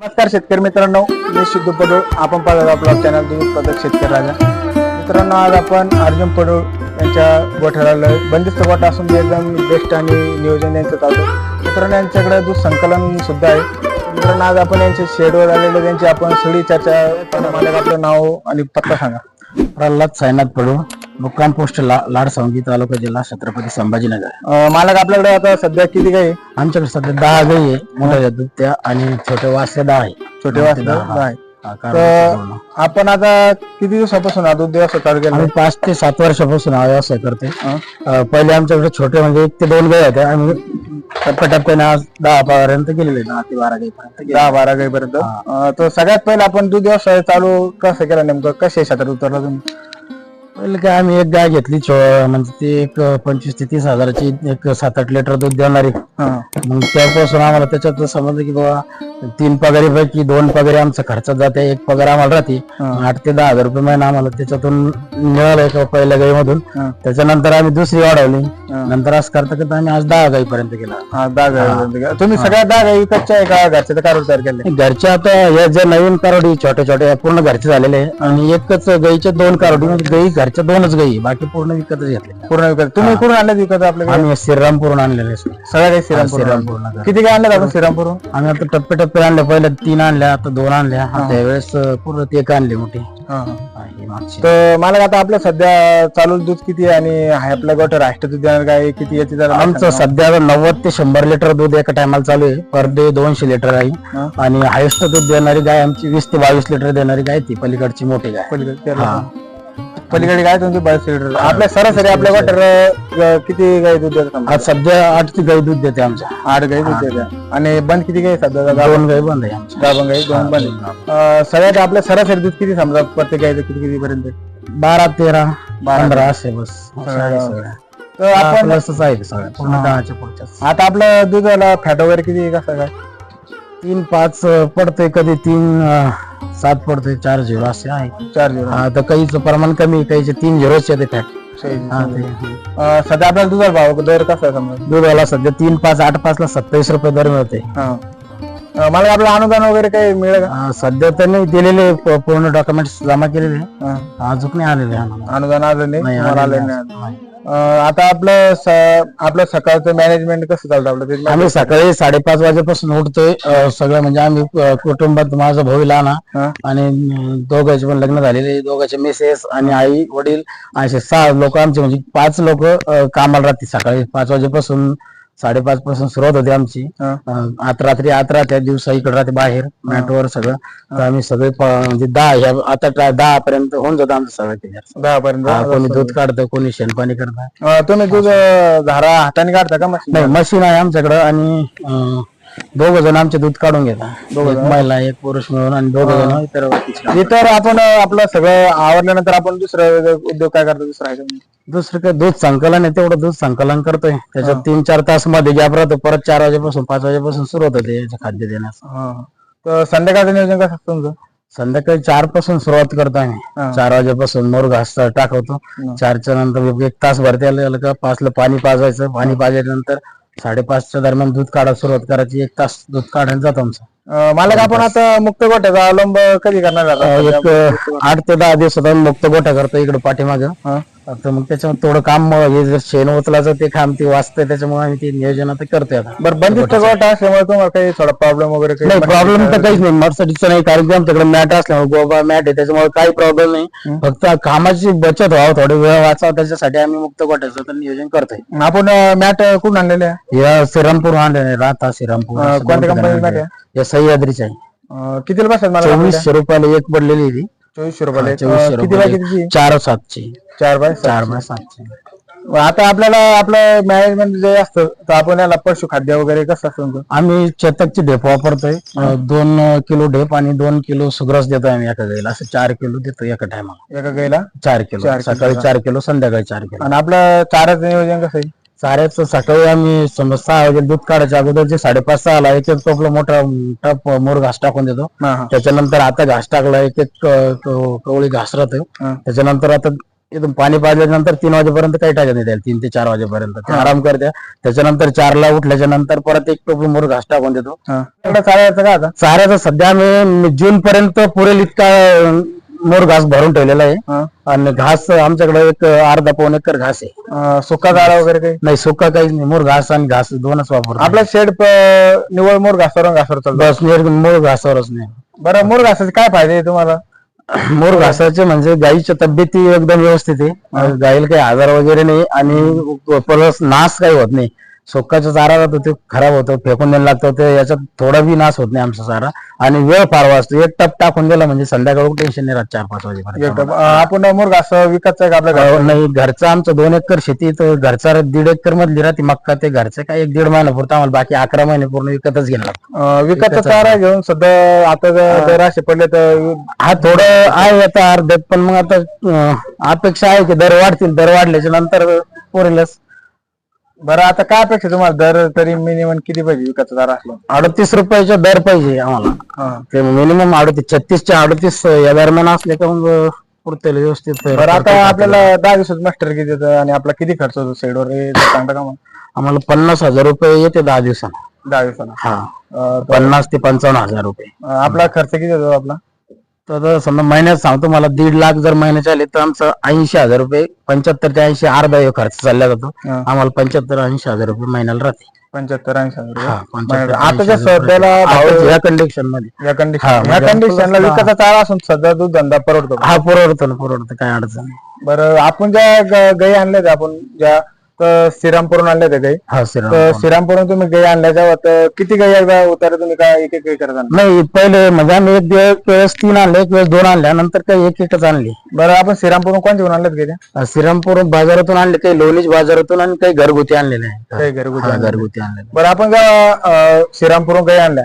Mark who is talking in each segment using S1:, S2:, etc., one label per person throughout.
S1: नमस्कार शेतकरी मित्रांनो मी सिद्धू पडूळ. आपण पाहत आहोत आपला चॅनल दूध उत्पादक शेतकरी राजा. मित्रांनो आज आपण अर्जुन पडूळ यांच्या गोठ्याला बंदिस्त गोठा असून ते एकदम बेस्ट आणि नियोजन यांचं चालतं मित्रांनो यांच्याकडे दूध संकलन सुद्धा आहे. मित्रांनो आज आपण यांच्या शेडवर आलेले त्यांची आपण सगळी चर्चा मला आपलं नाव आणि पत्ता सांगा.
S2: प्रल्हाद साईनाथ पडू मुक्काम पोस्ट ला लाडसावंगी तालुका जिल्हा छत्रपती संभाजीनगर.
S1: अं, मालक आपल्याकडे आता सध्या किती काही
S2: आमच्याकडे सध्या दहा गाई आहे मोठ्या दुभत्या आणि छोटे वासले दहा आहे
S1: छोटे वासरे
S2: ते दहा.
S1: आहे.
S2: हा.
S1: आपण आता किती दिवसापासून दूध व्यवसाय चालू केला
S2: आम्ही पाच ते सात वर्षापासून हा व्यवसाय करते? अं, पहिले आमच्याकडे छोटे म्हणजे एक ते दोन गाई होत्या. आम्ही टप्प्याटप्प्याने आज दहा पर्यंत गेलेले दहा ते बारा गाई पर्यंत
S1: दहा बारा गाईपर्यंत? अं, तर सगळ्यात पहिले आपण दूध व्यवसाय चालू कसं केला नेमकं? कसे क्षेत्रात उतरला तुम्ही?
S2: पहिले काय आम्ही एक गाय घेतली छो म्हणजे ती एक पंचवीस ते तीस हजाराची एक सात आठ लिटर दूध देणारी
S1: हा.
S2: मग त्यापासून आम्हाला त्याच्यात समजलं की बाबा तीन पगारीपैकी दोन पगारी आमचा खर्चात जाते एक पगार आम्हाला राहते. आठ ते दहा हजार रुपये महिना आम्हाला त्याच्यातून मिळालं एका पहिल्या गाईमधून. त्याच्यानंतर आम्ही दुसरी वाढवली. नंतर असं करता करता आम्ही आज दहा गाई पर्यंत गेला
S1: दहा गाई तुम्ही सगळ्या दहा गाई विकतच्या आहे का? घरच्या तर कारवर तयार केले.
S2: घरचे आता हे जे नवीन कारोडी छोटे छोटे पूर्ण घरचे झालेले आहे. आणि एकच गाईचे दोन कारोडी म्हणजे गाई घरच्या दोनच गाई बाकी पूर्ण विकतच घेतले.
S1: पूर्ण विकत. तुम्ही कुठून आणले विकत आपल्याकडे
S2: आम्ही श्रीरामपूरून आणलेले.
S1: सगळ्या काही श्रीरामपूर
S2: श्रीरामपूरनं.
S1: किती काय आणलं आपण श्रीरामपूरून
S2: आम्ही आता टप्पे टप्पे आणले पहिले तीन आणल्या आता दोन आणल्या आता यावेळेस अं, पूर्ण ते एक आणली मोठी
S1: हा, हा.
S2: हा, ही मागची.
S1: तर मला आता आपलं सध्या चालू दूध किती आहे आणि आहे आपल्या गोठ्या राष्ट्र दूध देणार गाय किती याची जरा
S2: आमचं सध्या आता नव्वद ते शंभर लिटर दूध एका टायमाला चालू आहे पर डे दोनशे लिटर आहे
S1: हा.
S2: आणि हायेस्ट दूध देणारी गाय आमची वीस ते बावीस लिटर देणारी गाय ती पलीकडची मोठी गाय
S1: पलीकडे
S2: हा.
S1: पलीकडे काय तुमची बावीस लिटर आपल्या सरासरी आपल्या गोठ्यावर किती गाय दूध देतात?
S2: आज सध्या आठ ती गाय दूध देते आमच्या.
S1: आठ गाई दूध देतात. आणि बंद किती गाई सध्या?
S2: दोन गाय बंद आहे आमच्या.
S1: गाभण गाई दोन बंद आहे. अं, सगळ्यात आपल्या सरासरी दूध किती समजा प्रत्येक गायचं किती किती पर्यंत
S2: बारा तेरा पंधरा असे बस. असं आहे सगळं.
S1: तर आपण
S2: आहे सगळं पूर्ण दहाच्या पुढच्याच
S1: आता आपलं दुधाला फॅट वगैरे किती कसं काय
S2: तीन पाच अं, पडतोय कधी तीन अं, सात पडतोय चार झिरो असे आहे
S1: चार झिरो.
S2: हा, तर काहीच प्रमाण कमी काहीचे तीन झिरोच येते फॅट हा, ते-
S1: सध्या आपल्याला दुधाला भाव दर कसा आहे समजा?
S2: दुधाला सध्या तीन पाच आठ पाच ला सत्तावीस रुपये दर मिळते.
S1: हा. अं, मला आपलं अनुदान वगैरे काही मिळेल का?
S2: अं, सध्या त्यांनी दिलेले प- पूर्ण डॉक्युमेंट्स जमा केलेले.
S1: हा.
S2: अजून नाही आलेले आम्हाला.
S1: अनुदान आलं नाही
S2: नाही, आलेले
S1: नाही.
S2: नाही.
S1: आता आपलं स- आपलं सकाळचं मॅनेजमेंट कसं चालतं आपलं? ते
S2: आम्ही सकाळी साडेपाच वाजेपासून उठतोय. अं, सगळं म्हणजे आम्ही अं, कुटुंबात माझा भाऊ लहान. हा. आणि अं, दोघांचे पण लग्न झालेले दोघांचे मिसेस आणि आई वडील असे सहा लोक. आमचे म्हणजे पाच लोक कामाला राहते सकाळी पाच वाजेपासून. साडेपाच पासून सुरुवात होते आमची.
S1: हा.
S2: अं, आत रात्री आत राहत्या दिवसा इकडे राहते बाहेर मॅटवर सगळं. तर आम्ही सगळे प- म्हणजे दहा ह्या आता ट्रा- दहा पर्यंत होऊन जातं आमचं सगळं क्लिअर
S1: दहा पर्यंत
S2: हा, कोणी दूध काढतं कोणी शेणपाणी करतं.
S1: तुम्ही दूध अं, धारा हाताने काढता का मशीन?
S2: नाही मशीन आहे आमच्याकडं आणि दोघ जण आमचे दूध काढून घेतात. एक महिला एक पुरुष मिळून आणि दोघ जण इतर.
S1: इतर आपण अं, आपलं सगळं आवडल्यानंतर आपण दुसरं उद्योग काय करतो दुसरा?
S2: दुसरं काय दूध संकलन आहे तेवढं दूध संकलन करतोय. त्याच्यात तीन चार तासमध्ये गॅप राहतो. परत चार वाजेपासून पाच वाजेपासून सुरू होतं ते याचं खाद्य देण्यास
S1: हा. तर संध्याकाळचं नियोजन कसं असतं तुमचं?
S2: संध्याकाळी चारपासून सुरुवात करतो आम्ही. चार वाजेपासून मोर घास टाकवतो. चारच्या नंतर एक तास भरते आलं का पाचला पाणी पाजायचं पाणी पाजल्यानंतर साडेपाचच्या दरम्यान दूध काढा सुरुवात करायची एक तास दूध काढायला जातो आमचं.
S1: अं, मला का आपण आता मुक्त गोठ्याचा अवलंब कधी करणार आता?
S2: एक आठ ते दहा दिवसात मुक्त गोठा करतो इकडे पाठीमाग. तर मग त्याच्यामुळे थोडं काम हे जर शेण उचलायचं ते काम ते वाचतंय त्याच्यामुळे आम्ही ते नियोजन आता करतोय आता.
S1: बरं बंदिस्त गोठा असल्यामुळे तुम्हाला काही थोडा प्रॉब्लेम वगैरे काही
S2: नाही प्रॉब्लेम तर काहीच नाही. मरसाठीचं नाही कारण की आमच्याकडे मॅट असल्यामुळे गोबा मॅट आहे त्याच्यामुळे काही प्रॉब्लेम नाही. फक्त कामाची बचत व्हावं थोडी वेळ वाचावं त्याच्यासाठी आम्ही मुक्त गोठ्याचं तर नियोजन करतोय.
S1: आपण मॅट कुठून आणलेले आहे
S2: या श्रीरामपूर आणले नाही राहता श्रीरामपूर.
S1: कोणत्या
S2: ठिकाणी
S1: मॅट
S2: आणले. सह्याद्रीची आहे.
S1: अं, कितीला बसतात मला
S2: चोवीसशे रुपयाला एक पडलेली आहे ती.
S1: चोवीसशे रुपये
S2: चोवीसशे
S1: किती बाय
S2: चार सातची.
S1: चार बाय
S2: चार बाय सातची.
S1: आता आपल्याला आपलं मॅनेजमेंट जे असतं तर आपण याला पशु खाद्य वगैरे कसं असतं?
S2: आम्ही चेतकची ढेप वापरतोय. अं, दोन किलो ढेप आणि दोन किलो सुग्रस देतोय आम्ही एका गाईला. असं चार किलो देतो एका टायमाला
S1: एका गाईला?
S2: चार किलो.
S1: चार किलो
S2: सकाळी चार किलो संध्याकाळी चार किलो.
S1: आणि आपलं चाराचं नियोजन कसं आहे?
S2: चाऱ्याचं सकाळी आम्ही समज सहा वाजे दूध काढायच्या अगोदर जे साडेपाच सहा ला एक एक टोपला मोठा टप मोर घास टाकून देतो
S1: हा, हा.
S2: त्याच्यानंतर आता घास टाकला एक एक क- क- कवळी घास राहतो
S1: हा.
S2: त्याच्यानंतर आता इथून पाणी पाजल्यानंतर तीन वाजेपर्यंत काही टाकत नाही त्याला तीन ते चार वाजेपर्यंत ते. आराम करते त्याच्यानंतर चारला उठल्याच्या नंतर परत एक टोपी मोर घास टाकून देतो
S1: हा. का आता
S2: चाऱ्याचा सध्या आम्ही जून पर्यंत पुरेल इतका अं, मोर घास भरून ठेवलेला आहे. आणि घास आमच्याकडे एक अर्धा पाऊन एकर घास आहे.
S1: सुका चारा वगैरे काही?
S2: नाही सुका काहीच नाही. मोर घास आणि घास दोनच वापरतो.
S1: आपला शेड निवळ मोर घासावर घासावर चालतो?
S2: बस मोर घासावरच नाही.
S1: बरं मोर घासाचे काय फायदे आहे तुम्हाला?
S2: मोर घासाचे म्हणजे गाईच्या तब्येती एकदम व्यवस्थित आहे. गाईला काही आजार वगैरे नाही आणि प्लस नाश काही होत नाही. सोक्काचा चारा राहतो ते खराब होतो फेकून द्यायला लागतो ते याच्यात थोडा बी नाश होत नाही आमचा चारा. आणि वेळ फार वाचतो. एक टप टाकून दिला म्हणजे संध्याकाळ टेन्शन नाही राहत चार पाच वाजेपर्यंत.
S1: टप. अं, आपण मोर घास विकतचा आहे का आपल्या घरात
S2: अहो, नाही घरचं आमचं दोन एकर शेती तर घरचा दीड एकर मधली राहते मक्का ते घरचं काय एक दीड महिना पुरतं आम्हाला बाकी अकरा महिने पूर्ण विकतच.
S1: अं, विकतचा चारा घेऊन सध्या आता जर जर असे पडले तर
S2: हा थोडं आहे आता अर्ध्यात पण मग आता अं, अपेक्षा आहे की दर वाढतील. दर वाढल्याच्या नंतर पुरेलच
S1: बरं आता काय अपेक्षा तुम्हाला? दर तरी मिनिमम किती पाहिजे विकतचा चारा असला?
S2: अडतीस रुपयाचा दर पाहिजे आम्हाला. ते मिनिमम अडतीस छत्तीसच्या अडतीस या दरम्यान असले का मग पुरतेल व्यवस्थित.
S1: बरं आता आपल्याला दहा दिवसात मास्टर किती येतं आणि आपला किती खर्च होतो? साईडवर हे जर सांगता का
S2: आम्हाला पन्नास हजार रुपये येते दहा दिवसाला
S1: दहा दिवसाला
S2: हा.
S1: अं,
S2: पन्नास ते पंचावन्न हजार रुपये.
S1: आपला खर्च किती येतो आपला?
S2: तर समजा महिन्यात सांगतो मला दीड लाख जर महिन्याचे आले तर आमचं ऐंशी हजार रुपये पंच्याहत्तर ते ऐंशी अर्धा हे खर्च चालला जातो
S1: हा.
S2: आम्हाला पंच्याहत्तर ऐंशी हजार रुपये महिन्याला राहते
S1: पंच्याहत्तर ऐंशी हजार रुपये. आता
S2: ऐंशी
S1: ज्या
S2: हजार रुपये.
S1: सध्याला भाव
S2: आता या कंडिशनमध्ये
S1: या कंडिशन
S2: हा,
S1: या
S2: म्हणजे
S1: कंडिशनला चारा असून सध्या दूध धंदा परवडतो?
S2: हा परवडतो ना परवडतो काय अडचण नाही
S1: बरं आपण ज्या ग- गाई आणल्या होत्या आपण ज्या तर श्रीरामपूरून आणल्या होत्या गाई?
S2: हा श्रीराम
S1: तर श्रीरामपूरून तुम्ही गाई आणल्याच्या तर किती गाई एकदा उतारे तुम्ही काय एक एक गाई करता
S2: नाही पहिले म्हणजे आम्ही एक दिवस एक वेळेस तीन आणले एक वेळेस दोन आणल्या नंतर काही एक एकच आणली.
S1: बरं आपण श्रीरामपूरून कोणते घेऊन आणल्यात गाई
S2: अं, श्रीरामपूर बाजारातून आणले काही लोणीच बाजारातून आणि काही घरगुती आणलेले आहे
S1: काही घरगुती.
S2: घरगुती आणलेले
S1: बरं आपण जेव्हा अं, श्रीरामपूरून गाई आणल्या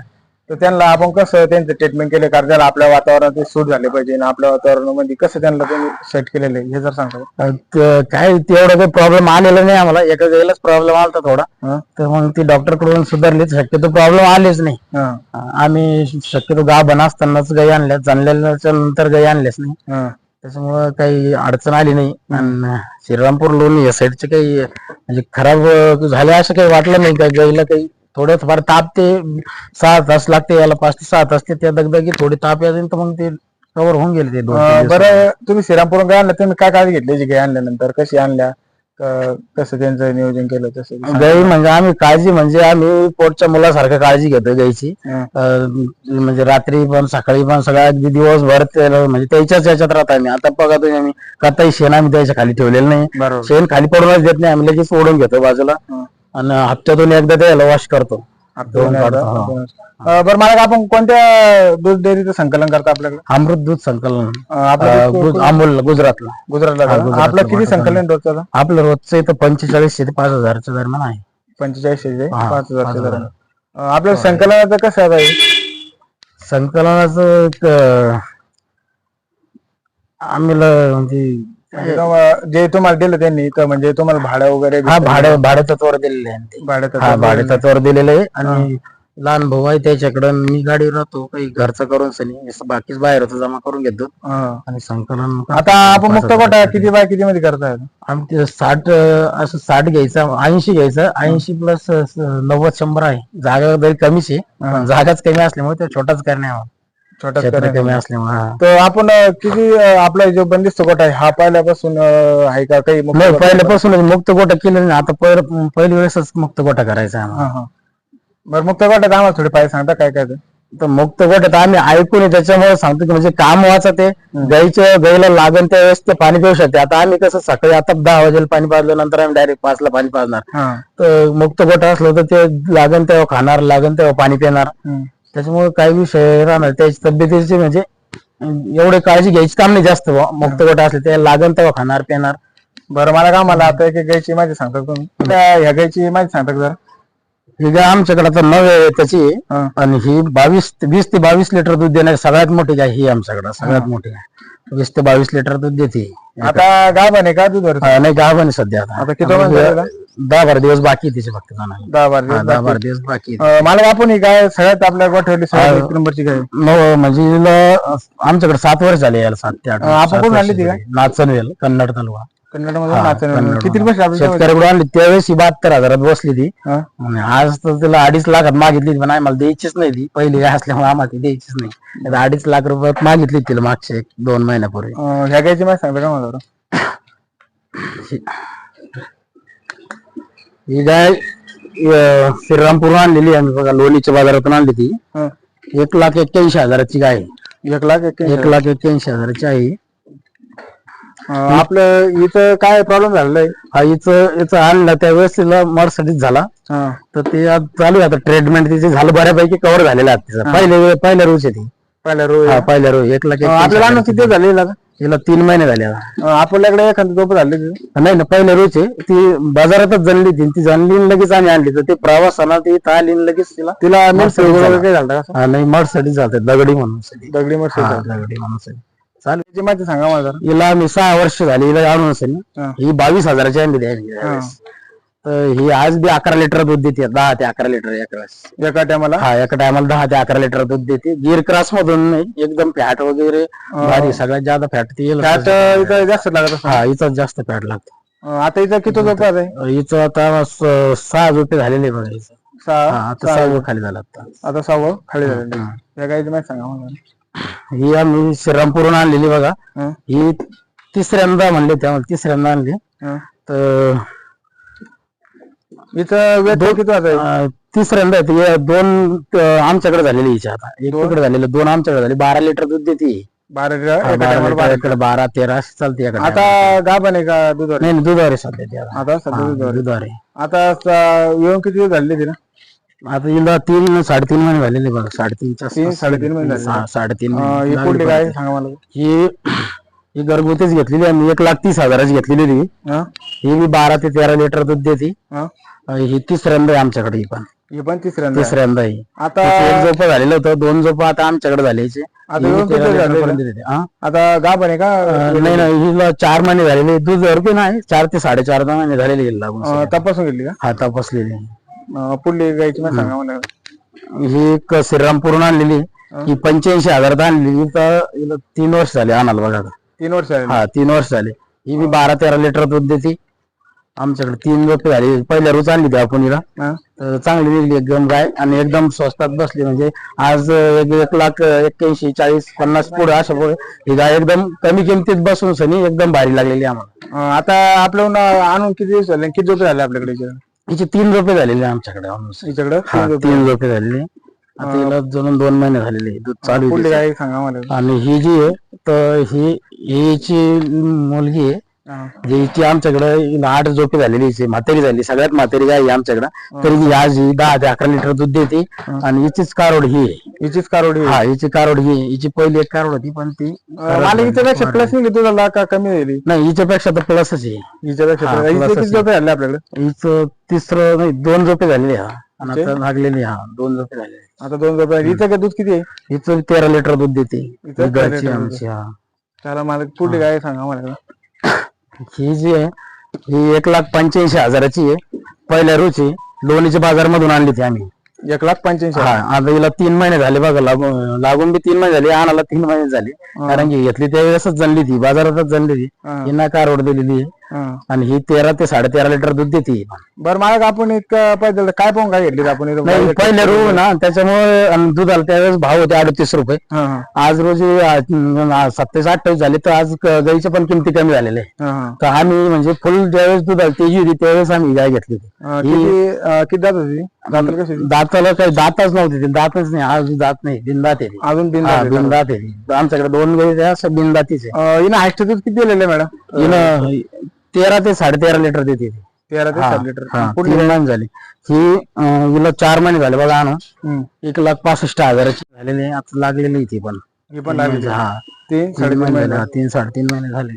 S1: तर त्यांना आपण कसं त्यांचं ट्रीटमेंट केले कारण त्याला आपल्या वातावरणात सूट झाले पाहिजे आणि आपल्या वातावरणामध्ये कसं त्यांना तुम्ही सेट केलेलं आहे हे जर सांगता
S2: काय तेवढं काही प्रॉब्लेम आलेला नाही आम्हाला. एका गाईलाच प्रॉब्लेम आला थोडा? तर मग ती डॉक्टरकडून सुधारलीच. शक्यतो प्रॉब्लेम आलेच नाही. आम्ही शक्यतो गाभण असतानाच गाई आणल्या. जाणल्याच्या नंतर गाई आणल्याच नाही. त्याच्यामुळं काही अडचण आली नाही. आणि श्रीरामपूर लोणी या साईडचे काही म्हणजे खराब झाले असं काही वाटलं नाही का? गाईला काही थोडं फार ताप ते सहा तास लागते याला पाच ते सहा तास ते त्या दगदगी थोडी ताप येते तर मग ते कव्हर होऊन गेले ते दोन तीन
S1: अं,
S2: दिवसात.
S1: बरं तुम्ही श्रीरामपूरून गाय आणल्या तुम्ही काय काळजी घेतली जी गाय आणल्यानंतर? कशी आणल्या? क- कसं त्यांचं नियोजन केलं? तसं
S2: गाई म्हणजे आम्ही काळजी म्हणजे आम्ही पोटच्या मुलासारखं काळजी घेतो गाईची.
S1: हा.
S2: अं, म्हणजे रात्री पण सकाळी पण सगळ्या अगदी दिवसभर त्याला म्हणजे त्याच्याच याच्यात राहत आम्ही. आता बघा तुम्ही आम्ही कताई शेण आम्ही त्याच्याखाली ठेवलेलं नाही.
S1: बरोबर.
S2: शेण खाली पडूनच देत नाही आम्ही लगेच ओढून घेतो बाजूला.
S1: हा.
S2: आणि हप्त्यातून एकदा त्याला वॉश करतो.
S1: दोन
S2: काढतो, हा.
S1: बरं मला आपण कोणत्या दूध डेअरीचं संकलन करता आपल्याकडे?
S2: अमृत दूध संकलन.
S1: अं, आपलं
S2: अं,
S1: दूध
S2: गुज- अमूल गुजरातला.
S1: गुजरातला
S2: हा,
S1: आपलं किती संकलन रोजचं?
S2: आपलं रोजचं इथं पंचेचाळीसशे ते पाच हजारच्या दरम्यान आहे.
S1: पंचेचाळीस
S2: हा,
S1: पाच हजार
S2: पाच हजार.
S1: दरम्यान. आपलं संकलनाचं कसं आहे बाई?
S2: संकलनाचं एक, अं, आम्हाला म्हणजे
S1: म्हणजे जे तुम्हाला दिलं त्यांनी तर म्हणजे तुम्हाला भाडं वगैरे
S2: हा भाडे भाडे तत्वावर दिलेले आहे. ते.
S1: भाड्याचं तर
S2: भाडे
S1: दिलेलं
S2: तत्वावर दिलेले आहे. आणि लहान भाऊ आहे त्याच्याकडं मी गाडीवर राहतो काही घरचं करून सनी असं बाकीच बाहेर होतं जमा करून घेतो.
S1: हा.
S2: आणि संकलन
S1: आता आपण मुक्त कोटा किती बाय किती मध्ये करताय?
S2: आम्ही ते साठ अं, असं साठ घ्यायचं ऐंशी घ्यायचं. ऐंशी प्लस नव्वद शंभर आहे. जागा जरी कमीच आहे पण जागाच कमी असल्यामुळे ते छोटाच करणे आम्हाला
S1: छोटा
S2: क्षेत्र कमी असल्यामुळे हा.
S1: तर आपण अं, किती अं, आपला जो बंदिस्त कोटा आहे हा पहिल्यापासून अं, आहे का काही मुक्त
S2: नाही
S1: कोटा?
S2: पहिल्यापासूनच मुक्त गोटा केलं नाही आता पहिलं पहिली वेळेसच मुक्त गोटा करायचा आम्हाला
S1: हा, हा. बरं मुक्त आम्हाला थोडी पाहिजे सांगता काय काय ते?
S2: तर मुक्त गोट्यात आम्ही ऐकून त्याच्यामुळे सांगतो की म्हणजे काम व्हायचं ते गाईच्या गाईला लागण त्या वेळेस ते पाणी पिऊ शकते आता आम्ही कसं सकाळी आता दहा वाजेला पाणी पाजलं नंतर आम्ही डायरेक्ट पाचला पाणी पाजणार
S1: हा.
S2: तर मुक्त गोटा असलं तर ते लागण तेव्हा खाणार लागण तेव्हा पाणी पिणार
S1: हम्म.
S2: त्याच्यामुळे काही विषय राहणार. त्याची तब्येतीची म्हणजे एवढे काळजी घ्यायची काम नाही जास्त बुवा. मुक्त गोटा असले ते लागण तेव्हा खाणार पिणार.
S1: बरं मला का मला आता एक गायची माहिती सांगता का तुम्ही? त्या ह्या गायची माहिती सांगता का जरा?
S2: ही गाय आमच्याकडे आता नऊ आहे त्याची.
S1: हा.
S2: आणि ही बावीस वीस ते बावीस लिटर दूध देणारी सगळ्यात मोठी गाय ही आमच्याकडे सगळ्यात मोठी गाय वीस ते बावीस लिटर दूध देते.
S1: आता गाव आहे का दूध
S2: हा, नाही गाव आहे सध्या आता.
S1: आता किती महिने झाले?
S2: दहा बारा दिवस बाकी आहे तिचे फक्त जाणार
S1: दहा बारा
S2: हा,
S1: दिवस
S2: दहा
S1: बाकी.
S2: बारा दिवस बाकी आहे.
S1: अं, मला आपण ही गाय सगळ्यात आपल्या गोठवली सगळ्यात
S2: हा.
S1: एक नंबरची गाय
S2: नऊ म्हणजे हिला आमच्याकडे सात वर्ष झाले याला सात ते आठ
S1: अं, आपण
S2: सात
S1: कुठून
S2: वर्ष
S1: आणली ती
S2: झाली. नाचनवेल कन्नड तालुका हा,
S1: नाचण
S2: कन्नड
S1: किती. पैसे आपल्या
S2: शेतकऱ्याकडून आणली त्यावेळेस ही बहात्तर हजारात बसली ती
S1: हा.
S2: आणि आज तर तिला अडीच लाखात मागितली पण आम्हाला द्यायचीच नाही ती पहिली गाय असल्यामुळे आम्हाला ती द्यायचीच नाही अडीच लाख रुपयात मागितली तिला मागच्या एक दोन महिन्यापूर्वी
S1: अं, ह्या गायची माहिती सांगता का मला जरा?
S2: ही गाय अं, श्रीरामपूर आणलेली आहे. आम्ही बघा लोणीच्या बाजारातून आणली ती
S1: हं.
S2: एक लाख एक्क्याऐंशी हजाराची गाय आहे.
S1: एक लाख एक्क्याऐंशी
S2: एक लाख एक्क्याऐंशी हजाराची आहे.
S1: आपलं इथं काय प्रॉब्लेम झालेला आहे?
S2: हा हिचं याचं आणलं त्यावेळेस तिला मर्सडीज झाला.
S1: हा.
S2: तर ते आज चालू आहे. आता ट्रीटमेंट तिचे झालं बऱ्यापैकी कव्हर झालेलं आहे तिचं. पहिले पहिल्या रोज आहे ती.
S1: पहिल्या रोज
S2: हा पहिल्या रोज. एक लाख एक्क्याऐंशी
S1: आपल्याला आणून किती झाले?
S2: तिला तीन महिने झाले आता.
S1: अं, आपल्याकडे एखादी झोप झाली.
S2: नाही ना पहिल्या रोज आहे ती बाजारातच जणली ती ती जणली आणि लगेच आम्ही आणली तर ते प्रवासाला ती इथं आली आणि लगेच तिला
S1: तिला वगैरे
S2: झाला.
S1: काही झालं का?
S2: हा, नाही मर्सडीज झालं दगडी म्हणून.
S1: दगडी
S2: हा, दगडी म्हणून. चालेल
S1: त्याची माहिती सांगा मला जरा
S2: हिला मी सहा वर्ष झाली हिला आणून असेल ना
S1: हा.
S2: ही बावीस हजाराची आणली आहे ही आज बी अकरा लिटर दूध देते दहा ते अकरा लिटर एका
S1: एका टायमाला?
S2: हा एका टायमाला दहा ते अकरा लिटर दूध देते. गिर क्रॉस मधून नाही एकदम फॅट वगैरे भारी सगळ्यात जास्त फॅट ती येईल.
S1: फॅट इथं जास्त लागत
S2: हा हिचा जास्त फॅट लागतो.
S1: आता इथं किती झोप आहे?
S2: हिचं आता सहा रुपये झालेले बघा हिचं हा
S1: सहा
S2: आता खाली झाला आता
S1: आता सहावं खाली. या माहिती सांगा मला.
S2: ही आम्ही श्रीरामपूरून आणलेली बघा.
S1: हं?
S2: तिसऱ्यांदा म्हणले त्यामुळे तिसऱ्यांदा आणली. तर
S1: इथं वेट किती आहे?
S2: अं, तिसऱ्यांदा आहे. हे दोन अं, आमच्याकडे झालेली हिची आता एक तिकडे झालेली दोन आमच्याकडे झाली बारा लिटर दूध देते ही.
S1: बारा लिटर एका
S2: बारा
S1: टायमाला
S2: लिटर
S1: बारा
S2: इकडे बारा तेरा अशी चालते एका
S1: आता गाभण आहे का दुधावर
S2: नाही नाही, दुधावर सध्या ती आता.
S1: आता सध्या
S2: हा,
S1: दुधावर आहे.
S2: दुधावर आहे
S1: आता स- येऊन किती दिवस झाले तिला
S2: आता हिला तीन साडेतीन महिने झालेले बघा साडेतीनच्या
S1: तीन. साडेतीन महिने झाले.
S2: साडेतीन महिने
S1: ही कुठली सांगा मला
S2: ही ही घरगुतीच घेतलेली आम्ही एक लाख तीस हजाराची घेतलेली
S1: हं?
S2: ही मी बारा ते तेरा लिटर दूध देते.
S1: हं?
S2: ही तिसऱ्यांदा आहे आमच्याकडे ही पण.
S1: ही पण तिसऱ्यांदा आहे.
S2: तिसऱ्यांदा आहे.
S1: आता
S2: एक झोप झालेलं होतं. दोन झोप आता आमच्याकडे झाल्याचे
S1: आता किती दिवस झाले आता गाभण आहे का?
S2: नाही नाही. हिला चार महिने झालेले दूध रुपये नाही चार ते साडेचार महिने झालेले हिला लागून
S1: अं, तपासून घेतली का?
S2: हा तपासलेली
S1: अं, पुढली गायची माहिती सांगा मला.
S2: ही एक श्रीरामपूरून आणलेली ही? पंच्याऐंशी हजारात आणलेली तर हिला तीन वर्ष झाले आणाल बघा आता.
S1: तीन वर्ष झाले
S2: हा तीन वर्ष झाले ही बी बारा तेरा लिटर दूध देते. आमच्याकडे तीन रुपये झाले पहिल्या रोज आणली होती आपण हिला.
S1: हं?
S2: तर चांगली निघली एकदम गाय आणि एकदम स्वस्तात बसली. म्हणजे आज एक एक लाख एक्क्याऐंशी चाळीस पन्नास पुढे अशा पुढे ही गाय एकदम कमी किमतीत बसून सनी एकदम भारी लागलेली आम्हाला.
S1: अं, आता आपल्याकडून आणून किती दिवस झाले? किती झोपे झाले आपल्याकडे?
S2: हिचे तीन रुपये झालेले आमच्याकडे.
S1: हिच्याकडे?
S2: हा तीन रुपये झालेले. आता हिला जणून दोन महिने झालेले दूध चालू आहे
S1: पुढली
S2: तिचं.
S1: गाय सांगा मला
S2: आणि ही जी आहे तर ही हिची मुलगी आहे
S1: हं.
S2: जी हिची आमच्याकडे हिला आठ झोपी झालेली हिची म्हातारी झाली सगळ्यात म्हातारी गाय आहे आमच्याकडे तरी ही आज ही दहा ते अकरा लिटर दूध देते आणि हिचीच कारोड ही आहे
S1: हिचीच कारोडी आहे.
S2: हा हिची कारोड ही आहे. हिची पहिली एक कारोड होती पण ती
S1: अं, मला हिच्यापेक्षा प्लस नाही तुला का कमी झाली
S2: नाही हिच्यापेक्षा तर प्लसच आहे
S1: हिच्यापेक्षा
S2: हा,
S1: plus. हिचे
S2: plus
S1: किती
S2: असेल.
S1: झोपे झाले आपल्याकडे
S2: हिचं तिसरं नाही दोन झोपे झालेली हा आणि आता हा दोन झोपे झालेले
S1: आता दोन झाले. हिचं काय दूध किती आहे?
S2: हिचं तेरा लिटर दूध देते.
S1: तेरा लिटर
S2: आमची हा.
S1: त्याला मला पुढली गाय सांगा मला
S2: ही जी आहे ही एक लाख पंच्याऐंशी हजाराची आहे. पहिल्या रोची लोणीच्या बाजार मधून आणली ती आम्ही.
S1: एक लाख पंच्याऐंशी
S2: हा आता हिला तीन महिने झाले बघा लागून लागून बी तीन महिने झाले आणायला तीन महिने झाले. कारण की घेतली त्यावेळेसच जणली ती बाजारातच जणली ती
S1: हा.
S2: हिना कार दिलेली आहे. आणि ही तेरा ते साडे तेरा लिटर दूध देते.
S1: बरं मला का आपण इतकं पाहिजे काय पाहून काय घेतली आपण इथं?
S2: नाही पहिले रो ना त्याच्यामुळे आणि दुधाला त्यावेळेस भाव होते अडतीस रुपये
S1: हा, हा,
S2: आज रोजी सत्तावीस अठ्ठावीस झाले तर आज क- गाईच्या पण किमती कमी झालेल्या आहे
S1: हा, हा.
S2: तर आम्ही म्हणजे फुल ज्यावेळेस दूध आलं तेजी होती त्यावेळेस आम्ही गाय घेतली होती
S1: अं, किती अं, किती जात होती दाताला कशी होती?
S2: दाताला काही दातच नव्हते ते दातच नाही आज दात नाही बिनदात आहे ती.
S1: अजून बिन
S2: हा, बिनदात आहे ती. आमच्याकडे दोन गाई त्या असं बिनदातीच
S1: हिनं हायस्ट दूध किती दिलेलं आहे मॅडम
S2: आहे हिनं तेरा ते साडे तेरा लिटर देते ती.
S1: तेरा ते
S2: हा,
S1: सात लिटर.
S2: हा,
S1: पुढली
S2: तीन महिने झाले. ही अं, हिला चार महिने झाले बघा
S1: हम्म.
S2: एक लाख पासष्ट हजाराची झालेली आहे. आता लागलेली आहे ती पण.
S1: ही पण लागली
S2: हा
S1: तीन
S2: तीन
S1: साडेतीन
S2: महिने
S1: महिने.
S2: झाले, तीन साडेतीन महिने झाले.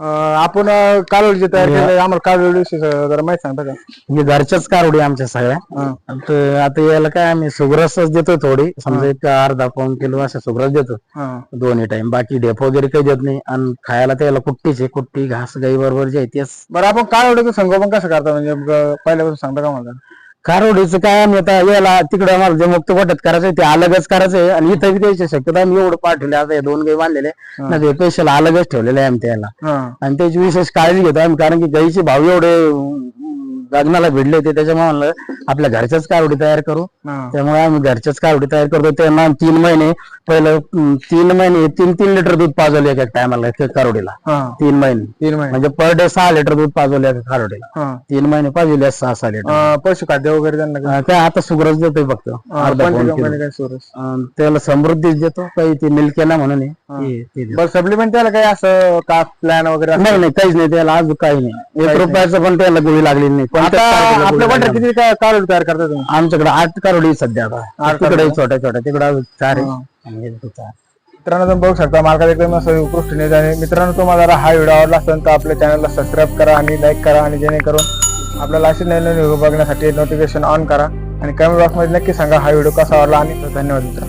S1: अं, आपण अं, जे तयार केलं आम्हाला विषयी जरा माहिती सांगता का?
S2: हे घरच्याच कारवडी आमच्या सगळ्या.
S1: हा.
S2: आता आता याला काय आम्ही सुग्रसच देतो थोडी. समजा एक अर्धा पाऊन किलो असं सुग्रस देतो
S1: हा.
S2: दोन्ही टाइम बाकी ढेप वगैरे काही देत नाही. आणि खायला त्याला कुट्टीच आहे. कुट्टी घास गाई बरोबर जे आहे तेच.
S1: बरं आपण कालवडीचं संगोपन कसं करता? म्हणजे पहिल्यापासून सांगता का मला?
S2: कारवडीचं काय आम्ही आता याला तिकडे आम्हाला जे मुक्त गोट्यात करायचंय ते अलगच करायचंय आणि इथं द्यायची शक्यता आम्ही एवढं पाठवले आता हे दोन गाई बांधलेले ना ते पैशाल अलगच ठेवलेले आहे आम्ही त्याला. आणि त्याची विशेष काळजी घेतो आम्ही कारण की गाईचे भाव एवढे लग्नाला भिडले होते. त्याच्यामुळे म्हणलं आपल्या घरच्याच कारवडी तयार करू. त्यामुळे आम्ही घरच्याच कारवडी तयार करतो. त्यांना तीन महिने पहिलं तीन महिने तीन तीन लिटर दूध पाजवले एक टायमाला
S1: हा.
S2: तीन महिने.
S1: तीन महिने.
S2: म्हणजे पर डे सहा लिटर दूध पाजवले एका कारवडीला
S1: हा.
S2: तीन महिने पाजवले सहा सहा लिटर.
S1: पशुखाद्य वगैरे त्यांना काय?
S2: आता सुग्रज देतोय फक्त. त्याला समृद्धीच देतो. काही ते मिल्केना म्हणून
S1: सप्लिमेंट त्याला काही असं का प्लॅन वगैरे?
S2: नाही नाही काहीच नाही. त्याला आज काही नाही. एक रुपयाचं पण त्याला गोळी लागलेली नाही.
S1: आपल्या वाट्यात किती काय कालवडी तयार करता तुम्ही.
S2: आमच्याकडे आठ करोडी सध्या आता.
S1: आठ
S2: तिकडे छोट्या छोट्या. तिकडे चार आहे. आणि इथं चार.
S1: मित्रांनो तुम्ही बघू शकता मार्गात एकदम असं उत्कृष्ट न्यूज आहे. मित्रांनो तुम्हाला जर हा व्हिडिओ आवडला असेल तर आपल्या चॅनलला सबस्क्राईब करा आणि लाईक करा आणि जेणेकरून आपल्याला असे नवीन नवीन व्हिडिओ बघण्यासाठी नोटिफिकेशन ऑन करा. आणि कमेंट बॉक्समध्ये नक्की सांगा हा व्हिडिओ कसा आवडला आणि धन्यवाद मित्रांनो.